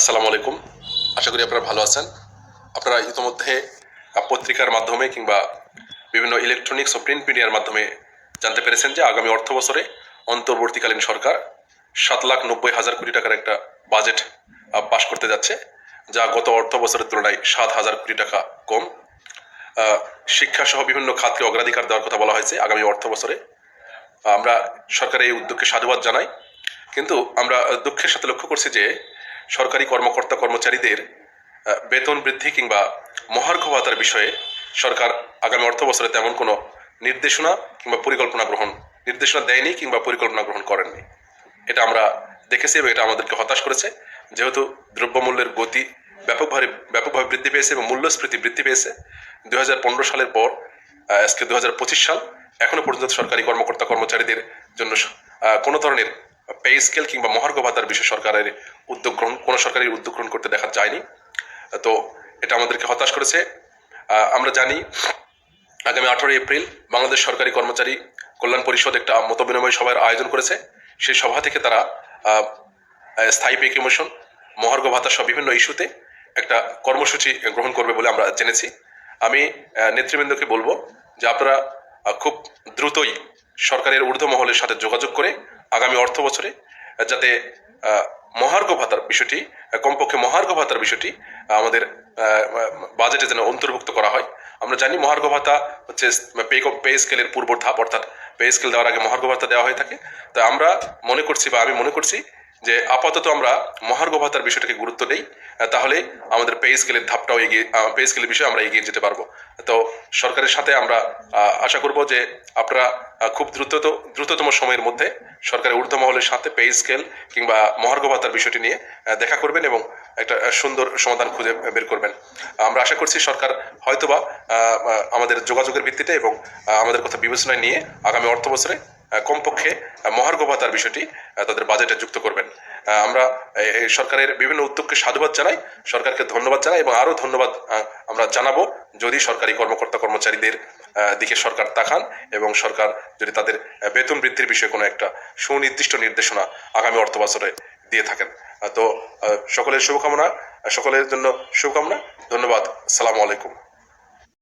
আসসালামু আলাইকুম। আশা করি আপনারা ভালো আছেন। আপনারা ইতিমধ্যে পত্রিকার মাধ্যমে কিংবা বিভিন্ন ইলেকট্রনিক্স ও প্রিন্ট মিডিয়ার মাধ্যমে জানতে পেরেছেন যে আগামী অর্থ বছরে অন্তর্বর্তীকালীন সরকার সাত লাখ নব্বই হাজার কোটি টাকার একটা বাজেট পাশ করতে যাচ্ছে যা গত অর্থ বছরের তুলনায় সাত হাজার কোটি টাকা কম। আহ, শিক্ষা সহ বিভিন্ন খাতকে অগ্রাধিকার দেওয়ার কথা বলা হয়েছে আগামী অর্থ বছরে। আমরা সরকারের এই উদ্যোগকে সাধুবাদ জানাই। কিন্তু আমরা দুঃখের সাথে লক্ষ্য করছি যে সরকারি কর্মকর্তা কর্মচারীদের বেতন বৃদ্ধি কিংবা মহার্ঘ ভাতার বিষয়ে সরকার আগামী অর্থ বছরে তেমন কোনো নির্দেশনা কিংবা পরিকল্পনা গ্রহণ, নির্দেশনা দেয়নি কিংবা পরিকল্পনা গ্রহণ করেননি। এটা আমরা দেখেছি এবং এটা আমাদেরকে হতাশ করেছে। যেহেতু দ্রব্যমূল্যের গতি ব্যাপকভাবে ব্যাপকভাবে বৃদ্ধি পেয়েছে এবং মূল্যস্ফীতি বৃদ্ধি পেয়েছে। দু হাজার পনেরো সালের পর আজকে দু সাল, এখনও পর্যন্ত সরকারি কর্মকর্তা কর্মচারীদের জন্য কোনো ধরনের পে স্কেল কিংবা মহার্ঘ ভাতার বিষয়ে সরকারের উদ্যোগ গ্রহণ, কোনো সরকারি উদ্যোগ গ্রহণ করতে দেখা যায়নি। তো এটা আমাদেরকে হতাশ করেছে। আমরা জানি আগামী আঠারোই এপ্রিল বাংলাদেশ সরকারি কর্মচারী কল্যাণ পরিষদ একটা মত বিনিময় সভার আয়োজন করেছে। সেই সভা থেকে তারা স্থায়ী পে কমিশন মহার্ঘ ভাতা সহ বিভিন্ন ইস্যুতে একটা কর্মসূচি গ্রহণ করবে বলে আমরা জেনেছি। আমি নেতৃবৃন্দকে বলব যে আপনারা খুব দ্রুতই সরকারের ঊর্ধ্ব মহলের সাথে যোগাযোগ করে আগামী অর্থ বছরে, যাতে মহার্ঘ ভাতার বিষয়টি, কমপক্ষে মহার্ঘ ভাতার বিষয়টি আমাদের বাজেটে যেন অন্তর্ভুক্ত করা হয়। আমরা জানি মহার্ঘ ভাতা হচ্ছে পে পে স্কেলের পূর্ব ধাপ, অর্থাৎ পে স্কেল দেওয়ার আগে মহার্ঘ ভাতা দেওয়া হয়ে থাকে। তা আমরা মনে করছি বা আমি মনে করছি যে আপাতত আমরা মহার্ঘ ভাতার বিষয়টাকে গুরুত্ব দেই তাহলে আমাদের পে স্কেলের ধাপটাও এগিয়ে পে স্কেলের বিষয়ে আমরা এগিয়ে যেতে পারব। তো সরকারের সাথে আমরা আশা করব যে আপনারা খুব দ্রুত দ্রুততম সময়ের মধ্যে সরকারের ঊর্ধ্ব মহলের সাথে পে স্কেল কিংবা মহার্ঘ ভাতার বিষয়টি নিয়ে দেখা করবেন এবং একটা সুন্দর সমাধান খুঁজে বের করবেন। আমরা আশা করছি সরকার হয়তোবা আমাদের যোগাযোগের ভিত্তিতে এবং আমাদের কথা বিবেচনায় নিয়ে আগামী অর্থ বছরে কমপক্ষে মহার্ঘ ভাতার বিষয়টি তাদের বাজেটে যুক্ত করবেন। আমরা সরকারের বিভিন্ন উদ্যোগকে সাধুবাদ জানাই, সরকারকে ধন্যবাদ জানাই এবং আরও ধন্যবাদ আমরা জানাব যদি সরকারি কর্মকর্তা কর্মচারীদের দিকে সরকার তাকান এবং সরকার যদি তাদের বেতন বৃদ্ধির বিষয়ে কোনো একটা সুনির্দিষ্ট নির্দেশনা আগামী অর্থ বছরে দিয়ে থাকেন। তো সকলের শুভকামনা সকলের জন্য শুভকামনা। ধন্যবাদ। সালামু আলাইকুম।